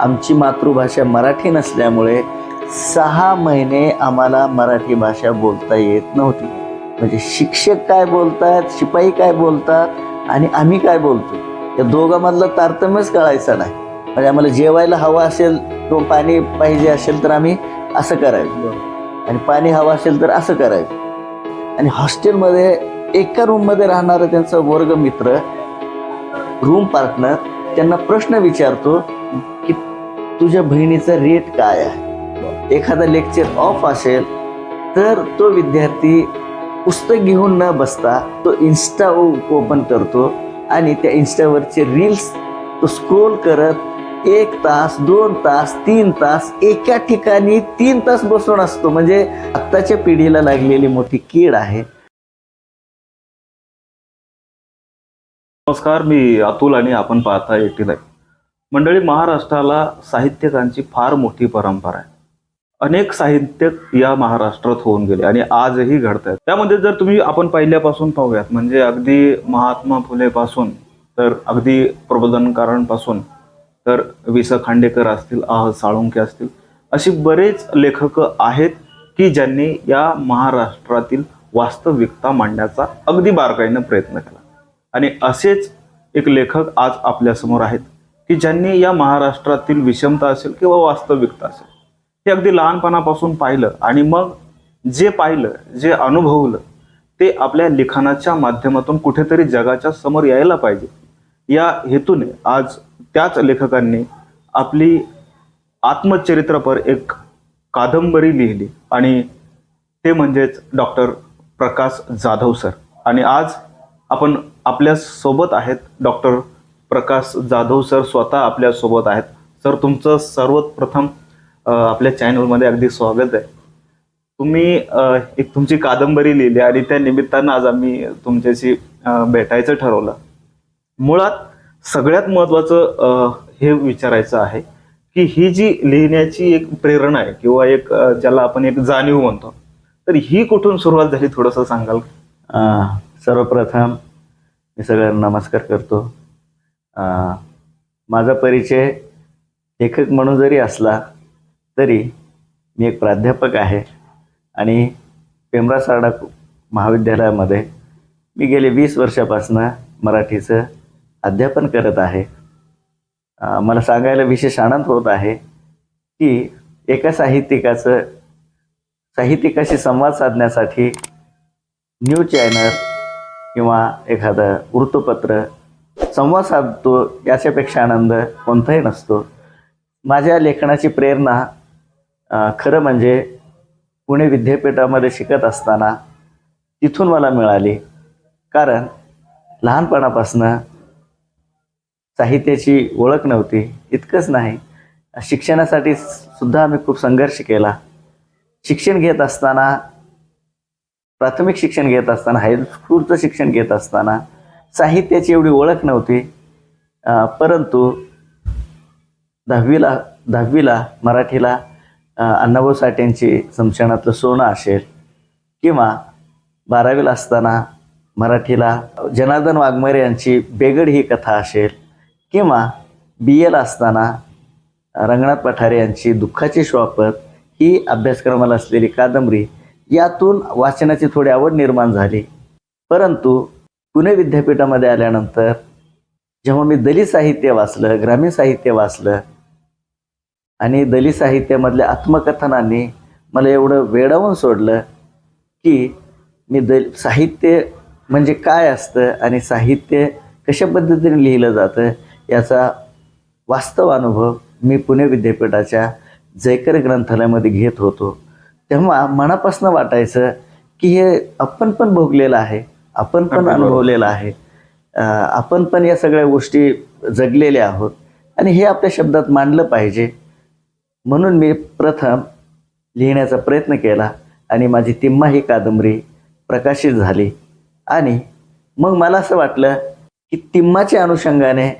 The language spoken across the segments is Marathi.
आमची मातृभाषा मराठी नसल्यामुळे सहा महिने आम्हाला मराठी भाषा बोलता येत नव्हती. म्हणजे शिक्षक काय बोलतात शिपाई काय बोलतात आणि आम्ही काय बोलतो या दोघांमधलं तारतम्यच कळायचं नाही. म्हणजे आम्हाला जेवायला हवं असेल किंवा पाणी पाहिजे असेल तर आम्ही असं करायचं. आणि पाणी हवं असेल तर असं करायचं. आणि हॉस्टेलमध्ये एका रूममध्ये राहणारा त्यांचा वर्ग मित्र रूम पार्टनर त्यांना प्रश्न विचारतो तुझ्या बहिणीचा रेट काय आहे? एखादा लेक्चर ऑफ असेल तर तो विद्यार्थी पुस्तक घेऊन न बसता तो इन्स्टा ओपन करतो आणि त्या इन्स्टावरचे रील्स तो स्क्रोल करत एक तास दोन तास तीन तास एका ठिकाणी तीन तास बसून असतो. म्हणजे आत्ताच्या पिढीला लागलेली मोठी कीड आहे. नमस्कार मी अतुल आणि आपण पाहता एटी लाईफ मंडळी महाराष्ट्राला साहित्यकांची फार मोठी परंपरा आहे. अनेक साहित्यक या महाराष्ट्रात होऊन गेले आणि आजही घडत आहेत त्यामध्ये जर तुम्ही आपण पहिल्यापासून पाहूयात म्हणजे अगदी महात्मा फुलेपासून तर अगदी प्रबोधनकारांपासून तर वि स खांडेकर असतील आह साळुंके असतील अशी बरेच लेखक आहेत की ज्यांनी या महाराष्ट्रातील वास्तविकता मांडण्याचा अगदी बारकाईनं प्रयत्न केला. आणि असेच एक लेखक आज आपल्यासमोर आहेत. की ज्यांनी या महाराष्ट्रातील विषमता असेल किंवा वास्तविकता असेल हे अगदी लहानपणापासून पाहिलं आणि मग जे पाहिलं जे अनुभवलं ते आपल्या लिखाणाच्या माध्यमातून कुठेतरी जगाच्या समोर यायला पाहिजे. या हेतूने आज त्याच लेखकांनी आपली आत्मचरित्रपर एक कादंबरी लिहिली आणि ते म्हणजेच डॉक्टर प्रकाश जाधव सर. आणि आज आपण आपल्यासोबत आहेत डॉक्टर प्रकाश जाधव सर स्वतः आपल्यासोबत आहेत. सर तुमचं सर्वप्रथम आपल्या चॅनलमध्ये अगदी स्वागत आहे. तुम्ही एक तुमची कादंबरी लिहिली आणि त्या निमित्तानं आज आम्ही तुमच्याशी भेटायचं ठरवलं. मुळात सगळ्यात महत्त्वाचं हे विचारायचं आहे की ही जी लिहिण्याची एक प्रेरणा आहे किंवा एक ज्याला आपण एक जाणीव म्हणतो तर ही कुठून सुरुवात झाली थोडंसं सांगाल सर्वप्रथम मी सगळ्यांना नमस्कार करतो. माझा परिचय लेखक म्हणून जरी असला तरी मी एक प्राध्यापक आहे. आणि पेमरा सारडा महाविद्यालयामध्ये मी गेले वीस वर्षापासून मराठीचं अध्यापन करत आहे. मला सांगायला विशेष आनंद होत आहे की एका साहित्यिकाचं साहित्यिकाशी संवाद साधण्यासाठी न्यूज चॅनल किंवा एखादं वृत्तपत्र संवाद साधतो याच्यापेक्षा आनंद कोणताही नसतो. माझ्या लेखनाची प्रेरणा खरं म्हणजे पुणे विद्यापीठामध्ये शिकत असताना तिथून मला मिळाली. कारण लहानपणापासनं साहित्याची ओळख नव्हती इतकंच नाही. शिक्षणासाठी सुद्धा आम्ही खूप संघर्ष केला. शिक्षण घेत असताना प्राथमिक शिक्षण घेत असताना हायस्कूलचं शिक्षण घेत असताना साहित्याची एवढी ओळख नव्हती. परंतु दहावीला दहावीला मराठीला अण्णाभाऊ साठेंची समशानातलं सोनं असेल किंवा बारावीला असताना मराठीला जनार्दन वाघमारे यांची बेगड ही कथा असेल किंवा बी एला असताना रंगनाथ पठारे यांची दुःखाची श्वापत ही अभ्यासक्रमाला असलेली कादंबरी यातून वाचनाची थोडी आवड निर्माण झाली. परंतु पुणे विद्यापीठामध्ये आल्यानंतर जेव्हा मी दलित साहित्य वाचलं ग्रामीण साहित्य वाचलं आणि दलित साहित्यामधल्या आत्मकथनांनी मला एवढं वेडावून सोडलं की मी दल साहित्य म्हणजे काय असतं आणि साहित्य कशा पद्धतीने लिहिलं जातं याचा वास्तव अनुभव मी पुणे विद्यापीठाच्या जयकर ग्रंथालयामध्ये घेत होतो. तेव्हा मनापासून वाटायचं की हे आपण पण भोगलेलं आहे. आपण पण. अनुभवलेलं आहे. आपण पण या सगळ्या गोष्टी जगलेल्या आहोत. आणि हे आपल्या शब्दात मांडलं पाहिजे. म्हणून मी प्रथम लिहिण्याचा प्रयत्न केला आणि माझी तिम्मा ही कादंबरी प्रकाशित झाली. आणि मग मला असं वाटलं की तिम्माच्या अनुषंगाने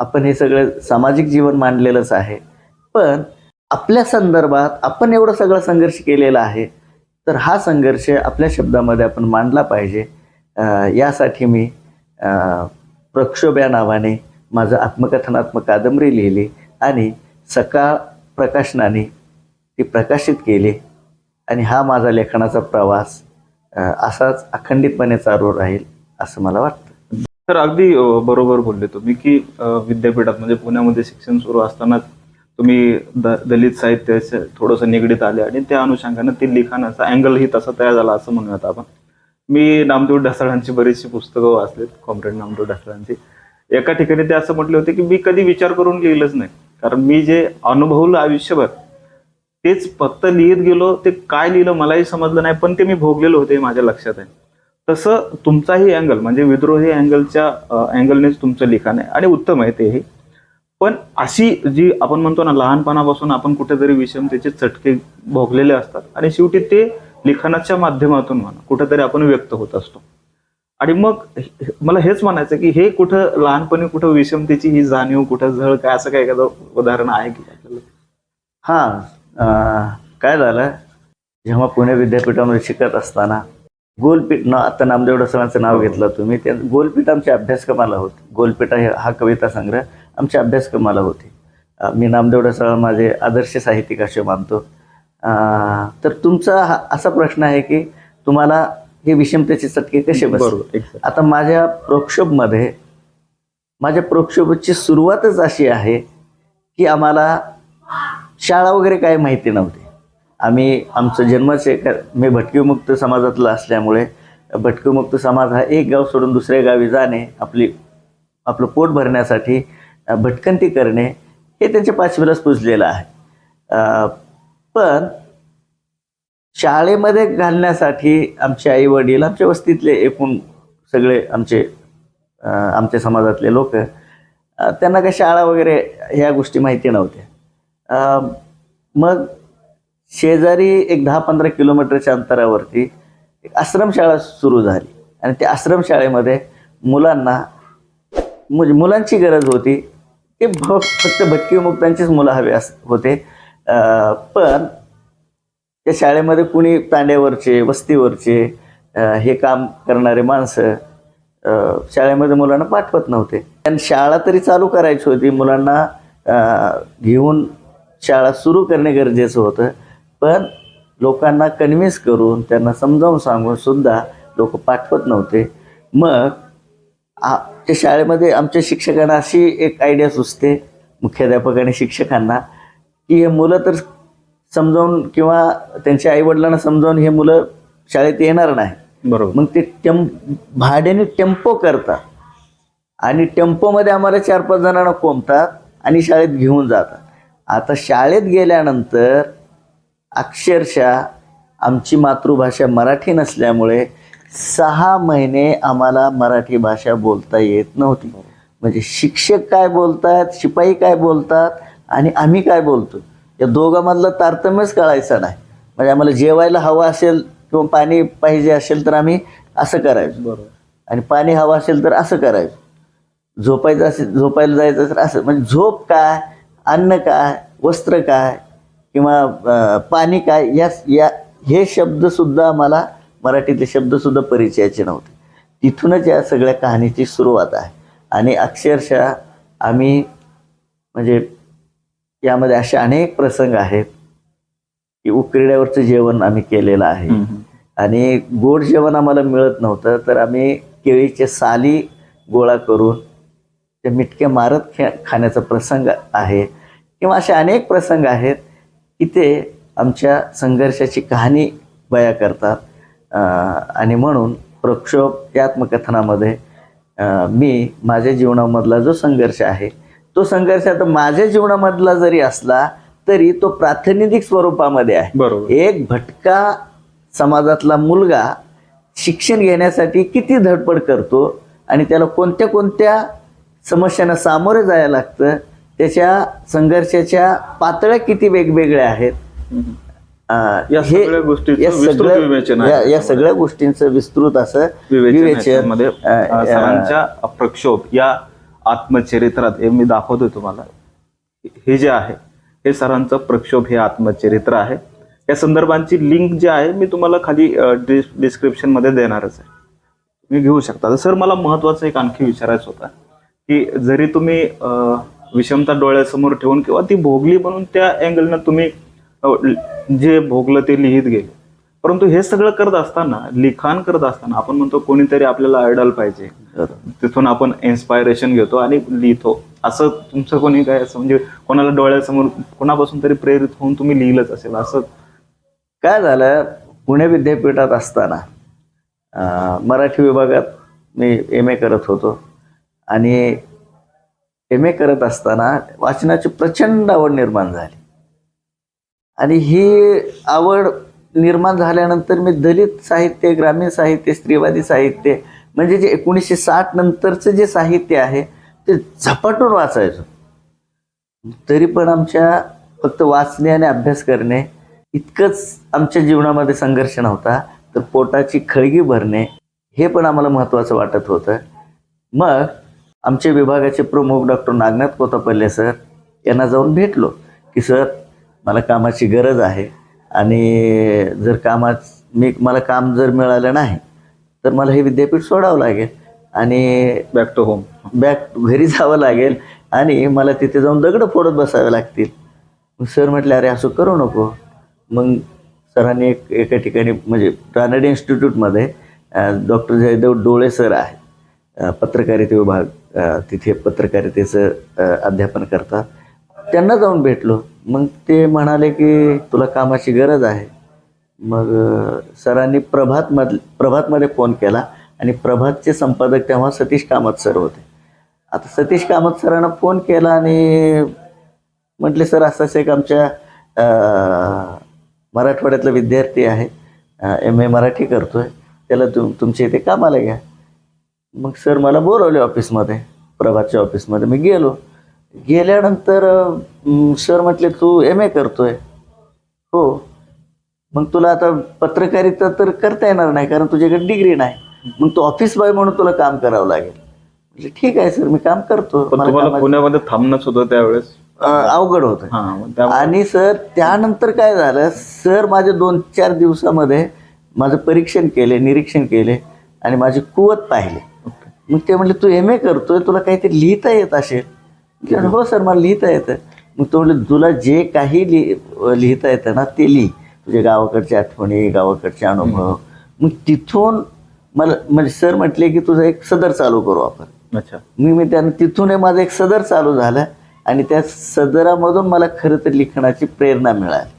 आपण हे सगळं सामाजिक जीवन मांडलेलंच आहे. पण आपल्या संदर्भात आपण एवढं सगळं संघर्ष केलेला आहे. तर हा संघर्ष आपल्या शब्दामध्ये आपण मांडला पाहिजे. यासाठी मी प्रक्षोभ या नावाने माझं आत्मकथनात्मक कादंबरी लिहिली आणि सकाळ प्रकाशनाने ती प्रकाशित केली आणि हा माझा लेखनाचा प्रवास असाच अखंडितपणे चालू राहील असं मला वाटतं. तर अगदी बरोबर बोलले तुम्ही की विद्यापीठात म्हणजे पुण्यामध्ये शिक्षण सुरू असतानाच तुम्ही द दलित साहित्याचे थोडंसं निगडीत आले आणि त्या अनुषंगानं ते लिखाणाचा अँगलही तसा तयार झाला असं म्हणूयात आपण. मी नामदेव ढसाळांची बरीचशी पुस्तकं वाचलीत कॉम्रेड नामदेव ढसाळांची. एका ठिकाणी ते असं म्हटले होते की मी कधी विचार करून लिहिलंच नाही. कारण मी जे अनुभवलं आयुष्यभर तेच फक्त लिहित गेलो ते काय लिहिलं मलाही समजलं नाही पण ते मी भोगलेलो होते हे माझ्या लक्षात आहे. तसं तुमचाही अँगल म्हणजे विद्रोही अँगलच्या अँगलनेच तुमचं लिखाण आहे आणि उत्तम आहे तेही. पण अशी जी आपण म्हणतो ना लहानपणापासून आपण कुठेतरी विषमतेचे चटके भोगलेले असतात. आणि शेवटी ते लिखाणाच्या माध्यमातून म्हणा कुठेतरी आपण व्यक्त होत असतो. आणि मग मला हेच म्हणायचं की हे कुठं लहानपणी कुठं विषमतेची ही जाणीव कुठं झळ काय असं काय एखादं उदाहरण आहे की आपल्याला? काय झालं? जेव्हा पुणे विद्यापीठामध्ये शिकत असताना गोलपीठ न आता नामदेव डसरांचं नाव घेतलं तुम्ही त्या गोलपीठ आमच्या अभ्यासक्रमाला होते. गोलपीठ हे हा कविता संग्रह आमच्या अभ्यासक्रमाला होते. मी नामदेव डसराळ माझे आदर्श साहित्यिक असे मानतो. तर तुमचा हा असा प्रश्न आहे की तुम्हाला हे विषमतेचे चटके कसे बरोबर. आता माझ्या प्रोक्षोभमध्ये माझ्या प्रोक्षोभची सुरुवातच अशी आहे की आम्हाला शाळा वगैरे काय माहिती नव्हती. आम्ही आमचं जन्मच एक मी भटकीमुक्त समाजातलं असल्यामुळे भटकीमुक्त समाज हा एक गाव सोडून दुसऱ्या गावी जाणे आपली आपलं पोट भरण्यासाठी भटकंती करणे हे त्यांच्या पाचवीलाच पुजलेलं आहे. पण शाळेमध्ये घालण्यासाठी आमचे आई वडील आमच्या वस्तीतले एकूण सगळे आमचे आमच्या समाजातले लोक त्यांना काही शाळा वगैरे ह्या गोष्टी माहिती नव्हत्या. मग शेजारी एक दहा पंधरा किलोमीटरच्या अंतरावरती एक आश्रमशाळा सुरू झाली. आणि त्या आश्रमशाळेमध्ये मुलांना म्हणजे मुलांची गरज होती ते भ फक्त भटकीमुक्तांचीच मुलं हवे अस होते. पण त्या शाळेमध्ये कुणी तांड्यावरचे वस्तीवरचे हे काम करणारे माणसं शाळेमध्ये मुलांना पाठवत नव्हते. कारण शाळा तरी चालू करायची होती. मुलांना घेऊन शाळा सुरू करणे गरजेचं होतं. पण लोकांना कन्व्हिन्स करून त्यांना समजावून सांगून सुद्धा लोक पाठवत नव्हते. मग आ त्या शाळेमध्ये आमच्या शिक्षकांना अशी एक आयडिया सुचते. मुख्याध्यापक आणि शिक्षकांना. की हे मुलं तर समजावून किंवा त्यांच्या आईवडिलांना समजावून हे मुलं शाळेत येणार नाही. बरोबर. मग ते टेम भाड्याने टेम्पो करतात. आणि टेम्पोमध्ये आम्हाला चार पाच जणांना कोंबतात आणि शाळेत घेऊन जातात. आता शाळेत गेल्यानंतर अक्षरशः आमची मातृभाषा मराठी नसल्यामुळे सहा महिने आम्हाला मराठी भाषा बोलता येत नव्हती. म्हणजे शिक्षक काय बोलतात शिपाई काय बोलतात आणि आम्ही काय बोलतो? या दोघांमधलं तारतम्यच कळायचं नाही. म्हणजे आम्हाला जेवायला हवं असेल किंवा पाणी पाहिजे असेल तर आम्ही असं करायचो. बरोबर. आणि पाणी हवं असेल तर असं करायचं. झोपायचं असेल झोपायला जायचं तर असं. म्हणजे झोप काय अन्न काय वस्त्र काय किंवा पाणी काय या या हे शब्दसुद्धा आम्हाला मराठीतले शब्दसुद्धा परिचयाचे नव्हते. तिथूनच या सगळ्या कहाणीची सुरुवात आहे. आणि अक्षरशः आम्ही म्हणजे यामध्ये असे अनेक प्रसंग आहेत की उकरड्यावरचं जेवण आम्ही केलेलं आहे. आणि गोड जेवण आम्हाला मिळत नव्हतं तर आम्ही केळीचे साली गोळा करून ते मिटके मारत खे खाण्याचा प्रसंग आहे. किंवा असे अनेक प्रसंग आहेत की ते आमच्या संघर्षाची कहाणी बया करतात. आणि म्हणून प्रक्षोभ या आत्मकथनामध्ये मी माझ्या जीवनामधला जो संघर्ष आहे तो संघर्ष आता माझ्या जीवनामधला जरी असला तरी तो प्रातिनिधिक स्वरूपामध्ये आहे. एक भटका समाजातला मुलगा शिक्षण घेण्यासाठी किती धडपड करतो आणि त्याला कोणत्या कोणत्या समस्यांना सामोरे जायला लागतं त्याच्या संघर्षाच्या पातळ्या किती वेगवेगळ्या आहेत हे- सगळ्या गोष्टींचं या विस्तृत सगळ्या- गोष्टींचं विस्तृत असं विवेचन प्रक्षोभ या आत्मचरित्रात हे मी दाखवतोय तुम्हाला. हे जे आहे हे सरांचं प्रक्षोभ हे आत्मचरित्र आहे. या संदर्भांची लिंक जी आहे मी तुम्हाला खाली डिस्क्रिप्शन डिस्क्रिप्शनमध्ये देणारच आहे. तुम्ही घेऊ शकता. तर सर मला महत्वाचं एक आणखी विचारायचं होतं की जरी तुम्ही विषमता डोळ्यासमोर ठेवून किंवा ती भोगली म्हणून त्या अँगलनं तुम्ही जे भोगलं ते लिहित गेले परंतु हे सगळं करत असताना लिखाण करत असताना आपण म्हणतो कोणीतरी आपल्याला आयडल पाहिजे. तिथून आपण इन्स्पायरेशन घेतो आणि लिहितो. असं तुमचं कोणी काय असं म्हणजे कोणाला डोळ्यासमोर कोणापासून तरी प्रेरित होऊन तुम्ही लिहिलंच असेल असं? काय झालं पुणे विद्यापीठात असताना मराठी विभागात मी एम ए करत होतो. आणि एम ए करत असताना वाचनाची प्रचंड आवड निर्माण झाली. आणि ही आवड निर्माण झाल्यानंतर मी दलित साहित्य ग्रामीण साहित्य स्त्रीवादी साहित्य म्हणजे जे एकोणीसशे साठ नंतरचं जे साहित्य आहे ते झपाटून वाचायचो. तरी पण आमच्या फक्त वाचणे आणि अभ्यास करणे इतकंच आमच्या जीवनामध्ये संघर्ष नव्हता. तर पोटाची खळगी भरणे हे पण आम्हाला महत्त्वाचं वाटत होतं. मग आमचे विभागाचे प्रमुख डॉक्टर नागनाथ कोतापल्ले सर यांना जाऊन भेटलो की सर मला कामाची गरज आहे. आणि जर कामात मी मला काम जर मिळालं नाही तर मला हे विद्यापीठ सोडावं लागेल. आणि बॅक टू होम बॅक घरी जावं लागेल. आणि मला तिथे जाऊन दगडं फोडत बसावे लागतील. मग सर म्हटले अरे असं करू नको. मग सरांनी एक एका ठिकाणी म्हणजे रानडे इन्स्टिट्यूटमध्ये डॉक्टर जयदेव डोळे सर आहेत अ, पत्रकारिता विभाग तिथे पत्रकारितेचं अध्यापन करतात. त्यांना जाऊन भेटलो. मग ते म्हणाले की तुला कामाची गरज आहे. मग सरांनी प्रभातमध प्रभातमध्ये फोन केला आणि प्रभातचे संपादक तेव्हा सतीश कामत सर होते. आता सतीश कामत सरांना फोन केला आणि म्हटले सर असंच एक आमच्या मराठवाड्यातला विद्यार्थी आहे. एम ए मराठी करतो आहे त्याला तुम तुमच्या इथे कामाला घ्या. मग सर मला बोलवले ऑफिसमध्ये प्रभातच्या ऑफिसमध्ये मी गेलो. गेल्यानंतर सर म्हटले तू एम ए करतोय. हो. मग तुला आता पत्रकारिता तर करता येणार नाही कारण तुझ्याकडे डिग्री नाही. मग तू ऑफिस बॉय म्हणून तुला काम करावं लागेल. म्हटलं ठीक आहे सर मी काम करतो. मला पुण्यामध्ये थांबणंच होतं त्यावेळेस अवघड होतं. हा आणि सर त्यानंतर काय झालं सर माझे दोन चार दिवसामध्ये माझं परीक्षण केले निरीक्षण केले आणि माझी कुवत पाहिले. मग ते म्हणले तू एम ए करतोय तुला काहीतरी लिहिता येत असेल. म्हटलं, हो सर मला लिहिता येतं. मग तो म्हणले तुला जे काही लिहि लिहिता येतं ना ते लिहि. तुझ्या गावाकडच्या आठवणी गावाकडचे अनुभव. मग तिथून मला म्हणजे सर म्हटले की तुझं एक सदर चालू करू आपण. अच्छा. मी मी त्यानं तिथून माझं एक सदर चालू झालं आणि त्या सदरामधून मला खरं तर लिखाणाची प्रेरणा मिळाली.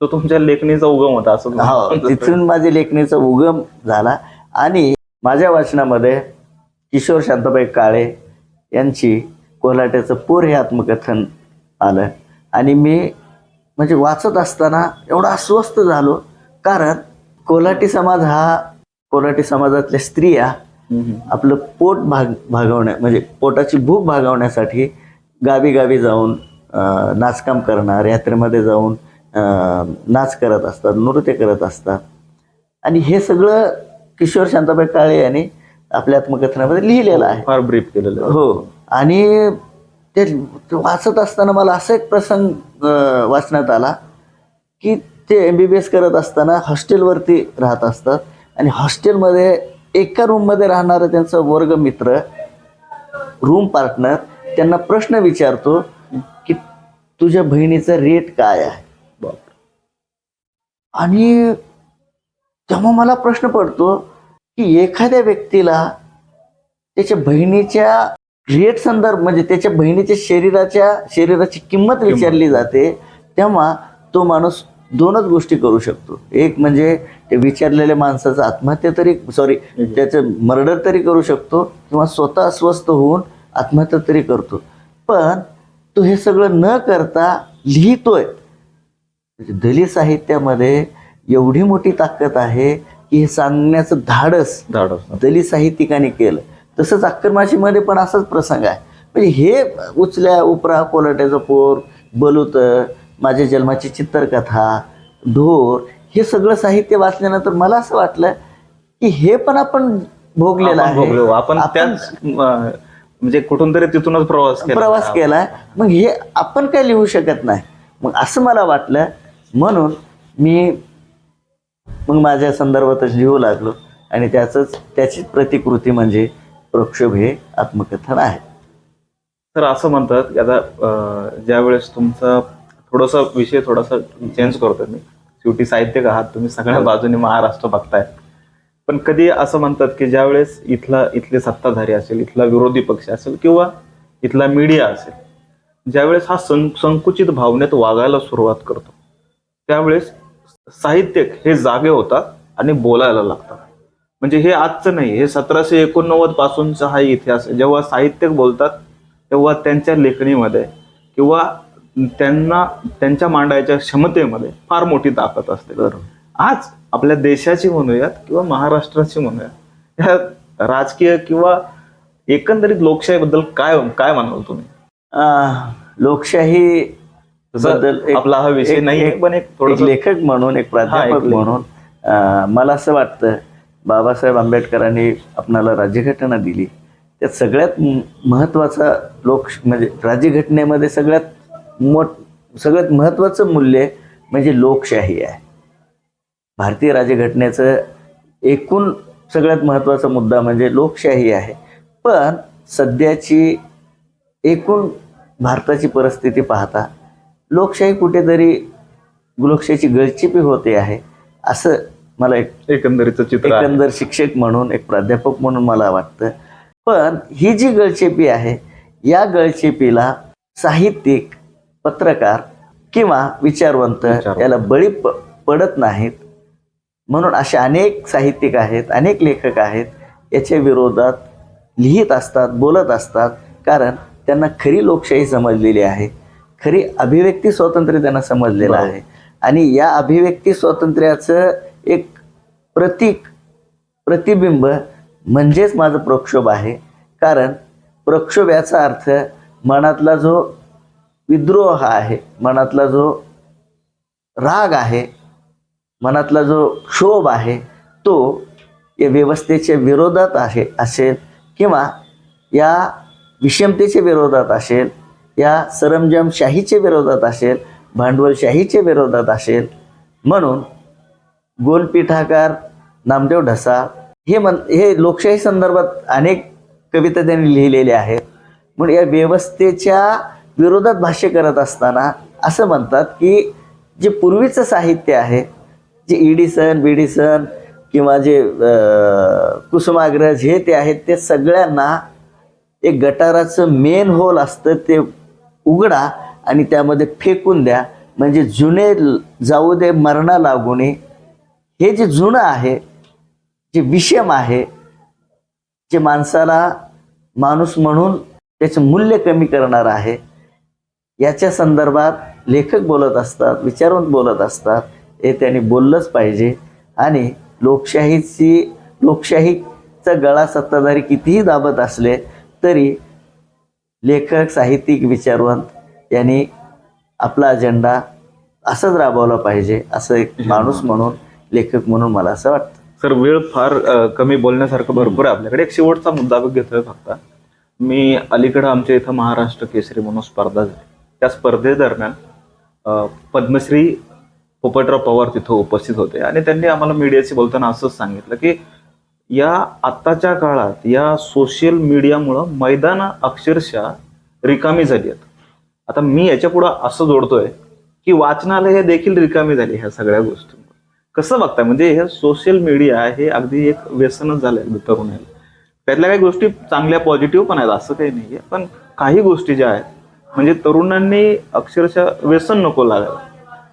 तो तुमच्या लेखणीचा उगम होता असं हो. तिथून माझ्या लेखणीचा उगम झाला आणि माझ्या वाचनामध्ये किशोर शांताबाई काळे यांची कोल्हाट्याचं पोर हे आत्मकथन आलं. आणि मी म्हणजे वाचत असताना एवढा अस्वस्थ झालो. कारण कोल्हाटी समाज हा कोल्हाटी समाजातल्या स्त्रिया. आपलं पोट भाग भागवण्या म्हणजे पोटाची भूक भागवण्यासाठी गावी गावी जाऊन नाचकाम करणार यात्रेमध्ये जाऊन नाच करत असतात नृत्य करत असतात. आणि हे सगळं किशोर शांताबाई काळे यांनी आपल्या आत्मकथनामध्ये लिहिलेलं आहे. फार ब्रीफ केलेलं. हो. आणि ते वाचत असताना मला असा एक प्रसंग वाचण्यात आला की ते एम बी बी एस करत असताना हॉस्टेलवरती राहत असतात आणि हॉस्टेलमध्ये एका रूममध्ये राहणारं त्यांचा वर्गमित्र रूम पार्टनर त्यांना प्रश्न विचारतो की तुझ्या बहिणीचा रेट काय आहे? आणि तेव्हा मला प्रश्न पडतो की एखाद्या व्यक्तीला त्याच्या बहिणीच्या रेट संदर्भ म्हणजे त्याच्या बहिणीच्या शरीराच्या शरीराची किंमत विचारली जाते तेव्हा तो माणूस दोनच गोष्टी करू शकतो. एक म्हणजे ते विचारलेल्या माणसाचं आत्महत्या तरी सॉरी त्याचं मर्डर तरी करू शकतो किंवा स्वतः अस्वस्थ होऊन आत्महत्या तरी करतो. पण तो हे सगळं न करता लिहितोय. दलित साहित्यामध्ये एवढी मोठी ताकद आहे की हे सांगण्याचं धाडस धाडस. दलित साहित्यिकांनी केलं. तसंच अक्करमाशीमध्ये पण असाच प्रसंग आहे. म्हणजे हे उचल्या उपरा कोलाट्याचं पोर बलुत माझ्या जन्माची चित्रकथा ढोर हे सगळं साहित्य वाचल्यानंतर मला असं वाटलं की हे पण आपण भोगलेलं. आहे. आपण त्याच म्हणजे कुठून तरी तिथूनच प्रवास केला. प्रवास केलाय मग हे आपण काय लिहू शकत नाही. मग असं मला वाटलं. म्हणून मी मग माझ्या संदर्भातच लिहू लागलो. आणि त्याचंच त्याची प्रतिकृती म्हणजे प्रक्षोभ हे आत्मकथन आहे. तर असं म्हणतात की आता ज्यावेळेस तुमचा थोडासा विषय थोडासा चेंज करतो मी. शेवटी साहित्यिक आहात तुम्ही सगळ्या बाजूने महाराष्ट्र बघताय. पण कधी असं म्हणतात की ज्यावेळेस इथला इथले सत्ताधारी असेल इथला विरोधी पक्ष असेल किंवा इथला मीडिया असेल ज्यावेळेस हा सं संकुचित भावनेत वागायला सुरुवात करतो त्यावेळेस साहित्यिक हे जागे होतात आणि बोलायला लागतात. म्हणजे हे आजचं नाही हे सतराशे एकोणनव्वद पासूनचा हा इतिहास आहे. जेव्हा साहित्यिक बोलतात तेव्हा त्यांच्या लेखणीमध्ये किंवा त्यांना त्यांच्या मांडायच्या क्षमतेमध्ये फार मोठी ताकद असते. बरोबर. आज आपल्या देशाची म्हणूयात किंवा महाराष्ट्राची म्हणूयात ह्या राजकीय किंवा एकंदरीत लोकशाहीबद्दल काय काय म्हणाल तुम्ही? लोकशाही बद्दल आपला हा विषय नाही पण एक लेखक म्हणून एक प्राध्यापक. म्हणून मला असं वाटतं बाबासाहेब आंबेडकरांनी आपणाला राज्यघटना दिली. त्यात सगळ्यात महत्त्वाचा लोक म्हणजे राज्यघटनेमध्ये सगळ्यात मोठ सगळ्यात महत्त्वाचं मूल्य म्हणजे लोकशाही आहे. भारतीय राज्यघटनेचं एकूण सगळ्यात महत्त्वाचा मुद्दा म्हणजे लोकशाही आहे. पण सध्याची एकूण भारताची परिस्थिती पाहता लोकशाही कुठेतरी लोकशाहीची गळचिपी होते आहे असं मला एक एकंदरीत चित्र आहे. एकंदर शिक्षक म्हणून एक प्राध्यापक म्हणून मला वाटतं पण ही जी गळचेपी आहे या गळचेपीला साहित्यिक पत्रकार किंवा विचारवंत विचारवंत. याला बळी प पडत नाहीत म्हणून असे अनेक साहित्यिक आहेत अनेक लेखक आहेत याच्या विरोधात लिहित असतात बोलत असतात कारण त्यांना खरी लोकशाही समजलेली आहे खरी अभिव्यक्ती स्वातंत्र्य त्यांना समजलेलं बरोबर. आहे आणि या अभिव्यक्ती स्वातंत्र्याचं एक प्रतीक प्रतिबिंब म्हणजेच माझं प्रक्षोभ आहे. कारण प्रक्षोभ याचा अर्थ मनातला जो विद्रोह आहे मनातला जो राग आहे मनातला जो क्षोभ आहे तो या व्यवस्थेच्या विरोधात आहे असेल किंवा या विषमतेच्या विरोधात असेल या सरंजामशाहीच्या विरोधात असेल भांडवलशाहीच्या विरोधात असेल. म्हणून गोलपीठाकार नामदेव ढसा हे मन हे लोकशाही संदर्भात अनेक कविता त्यांनी लिहिलेल्या आहेत. म्हणून या व्यवस्थेच्या विरोधात भाष्य करत असताना असं म्हणतात की जे पूर्वीचं साहित्य आहे जे इडिसन बिडिसन किंवा जे कुसुमाग्रज हे ते आहेत ते सगळ्यांना एक गटाराचं मेन होल असतं ते उघडा आणि त्यामध्ये फेकून द्या. म्हणजे जुने जाऊ दे मरणा लागू नये हे जे जुनं आहे जे विषम आहे जे माणसाला माणूस म्हणून त्याचं मूल्य कमी करणार आहे याच्या संदर्भात लेखक बोलत असतात विचारवंत बोलत असतात हे त्यांनी बोललंच पाहिजे. आणि लोकशाहीची लोकशाहीचा गळा सत्ताधारी कितीही दाबत असले तरी लेखक साहित्यिक विचारवंत यांनी आपला अजेंडा असंच राबवला पाहिजे असं एक माणूस म्हणून लेखक म्हणून मला असं वाटतं. सर वेळ फार अ, कमी बोलण्यासारखं भरपूर आहे. आपल्याकडे एक शेवटचा मुद्दा घेतोय फक्त. मी अलीकडं आमच्या इथं महाराष्ट्र केसरी म्हणून स्पर्धा झाली. त्या स्पर्धेदरम्यान अ, पद्मश्री पोपटराव पवार तिथं उपस्थित होते. आणि त्यांनी आम्हाला मीडियाशी बोलताना असंच सांगितलं की या आत्ताच्या काळात या सोशल मीडियामुळं मैदानं अक्षरशः रिकामी झाली आहेत. आता मी याच्या पुढं असं जोडतोय की वाचनालय देखील रिकामी झाली ह्या सगळ्या गोष्टी. कसं बघताय? म्हणजे हे सोशल मीडिया हे अगदी एक व्यसनच झालंय अगदी तरुणाला त्यातल्या काही गोष्टी चांगल्या पॉझिटिव्ह पण आहेत असं काही नाही आहे पण काही गोष्टी ज्या आहेत म्हणजे तरुणांनी अक्षरशः व्यसन नको लागायला.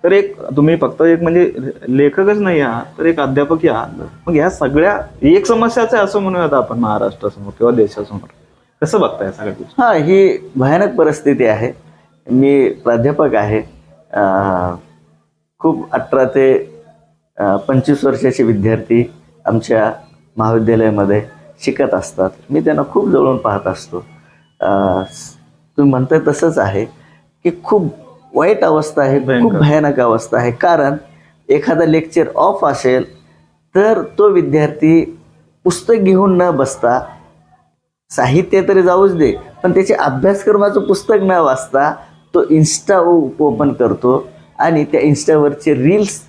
तर एक तुम्ही फक्त एक म्हणजे लेखकच नाही आहात तर एक अध्यापक आहात. मग ह्या सगळ्या एक समस्याच आहे असं म्हणूयात आपण महाराष्ट्रासमोर किंवा देशासमोर. कसं बघताय सगळ्या गोष्टी? हां ही भयानक परिस्थिती आहे. मी प्राध्यापक आहे. खूप अठरा ते पंचवीस वर्षाचे विद्यार्थी आमच्या महाविद्यालयामध्ये शिकत असतात. मी त्यांना खूप जवळून पाहत असतो. तुम्ही म्हणताय तसंच आहे की खूप वाईट अवस्था आहे खूप. भयानक अवस्था आहे. कारण एखादा लेक्चर ऑफ असेल तर तो विद्यार्थी पुस्तक घेऊन न बसता साहित्य तरी जाऊच दे पण त्याचे अभ्यासक्रमाचं पुस्तक न वाचता तो इन्स्टा ओपन करतो आणि त्या इन्स्टावरचे रील्स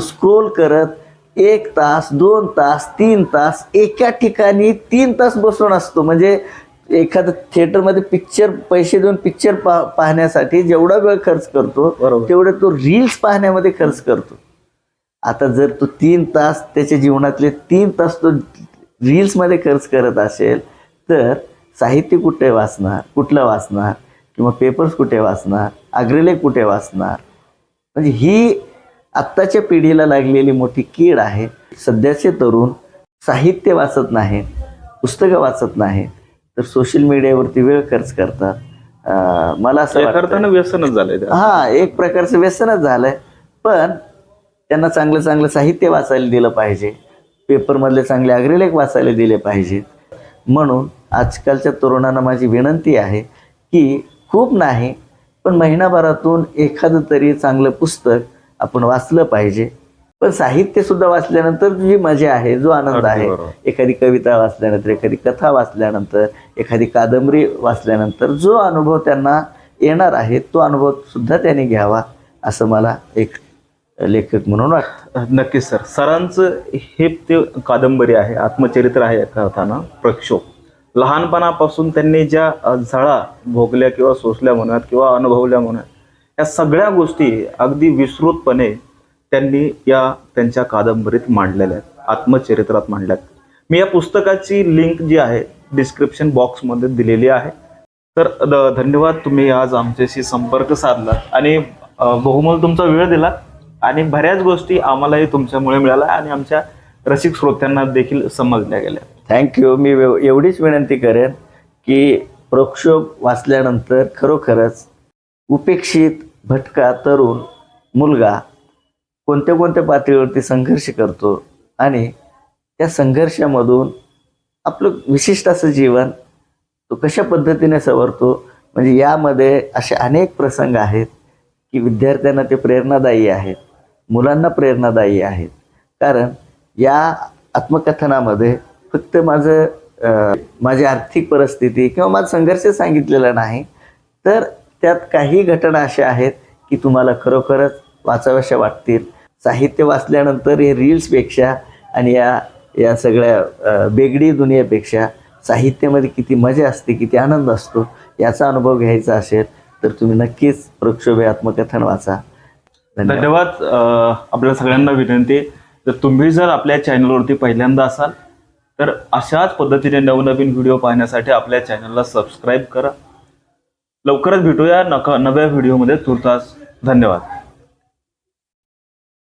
स्क्रोल करत एक तास दोन तास तीन तास एका ठिकाणी तीन तास बसून असतो. म्हणजे एखादं थिएटरमध्ये पिक्चर पैसे देऊन पिक्चर पा पाहण्यासाठी जेवढा वेळ खर्च करतो बरोबर. तेवढं तो रील्स पाहण्यामध्ये खर्च करतो. आता जर तो तीन तास त्याच्या जीवनातले तीन तास तो रील्समध्ये खर्च करत असेल तर साहित्य कुठे वाचणार कुठलं वाचणार किंवा पेपर्स कुठे वाचणार अग्रलेख कुठे वाचणार? म्हणजे ही आत्ताच्या पिढीला लागलेली मोठी कीड आहे. सध्याचे तरुण साहित्य वाचत नाहीत पुस्तकं वाचत नाहीत. तर सोशल मीडियावरती वेळ खर्च करतात. मला असं अर्थानं व्यसनच झालंय. हा एक प्रकारचं व्यसनच झालंय. पण त्यांना चांगलं चांगलं साहित्य वाचायला दिलं पाहिजे. पेपरमधले चांगले अग्रलेख वाचायला दिले पाहिजेत. म्हणून आजकालच्या तरुणांना माझी विनंती आहे की खूप नाही पण महिनाभरातून एखादं तरी चांगलं पुस्तक आपण वाचलं पाहिजे. पण साहित्य सुद्धा वाचल्यानंतर जी मजा आहे जो आनंद आहे. एखादी कविता वाचल्यानंतर एखादी कथा वाचल्यानंतर एखादी कादंबरी वाचल्यानंतर जो अनुभव त्यांना येणार आहे तो अनुभव सुद्धा त्यांनी घ्यावा असं मला एक लेखक म्हणून वाटतं. नक्कीच सर. सरांचं हे ते कादंबरी आहे आत्मचरित्र आहे एका अर्थानं प्रक्षोभ. लहानपणापासून त्यांनी ज्या झळा भोगल्या किंवा सोसल्या म्हणूयात किंवा अनुभवल्या म्हणूयात या सगळ्या गोष्टी अगदी विस्तृतपणे त्यांनी या त्यांच्या कादंबरीत मांडलेल्या आहेत आत्मचरित्रात मांडल्यात. मी या पुस्तकाची लिंक जी आहे डिस्क्रिप्शन बॉक्समध्ये दिलेली आहे. तर द- धन्यवाद तुम्ही आज आमच्याशी संपर्क साधला आणि बहुमोल तुमचा वेळ दिला आणि बऱ्याच गोष्टी आम्हालाही तुमच्यामुळे मिळाल्या आणि आमच्या रसिक श्रोत्यांना देखील समजल्या गेल्या. थँक्यू मी एवढीच विनंती करेन की प्रक्षोभ वाचल्यानंतर खरोखरच उपेक्षित भटका तरुण मुलगा कोणत्या कोणत्या पातळीवरती संघर्ष करतो आणि त्या संघर्षामधून आपलं विशिष्ट असं जीवन तो कशा पद्धतीने सवरतो म्हणजे यामध्ये असे अनेक प्रसंग आहेत की विद्यार्थ्यांना ते प्रेरणादायी आहेत मुलांना प्रेरणादायी आहेत. कारण या आत्मकथनामध्ये फक्त माझं माझी आर्थिक परिस्थिती किंवा माझा संघर्ष सांगितलेला नाही तर त्यात काही घटना अशा आहेत की तुम्हाला खरोखरच वाचाव्याशा वाटतील. साहित्य वाचल्यानंतर हे रील्सपेक्षा आणि या या सगळ्या बेगडी दुनियेपेक्षा साहित्यामध्ये किती मजा असते किती आनंद असतो याचा अनुभव घ्यायचा असेल तर तुम्ही नक्कीच प्रक्षोभे आत्मकथन वाचा. धन्यवाद. आपल्या सगळ्यांना विनंती. तर तुम्ही जर आपल्या चॅनलवरती पहिल्यांदा असाल तर अशाच पद्धतीने नवनवीन व्हिडिओ पाहण्यासाठी आपल्या चॅनलला सबस्क्राईब करा. लवकरच भेटूया नका नव्या व्हिडिओमध्ये. तुर्तास धन्यवाद.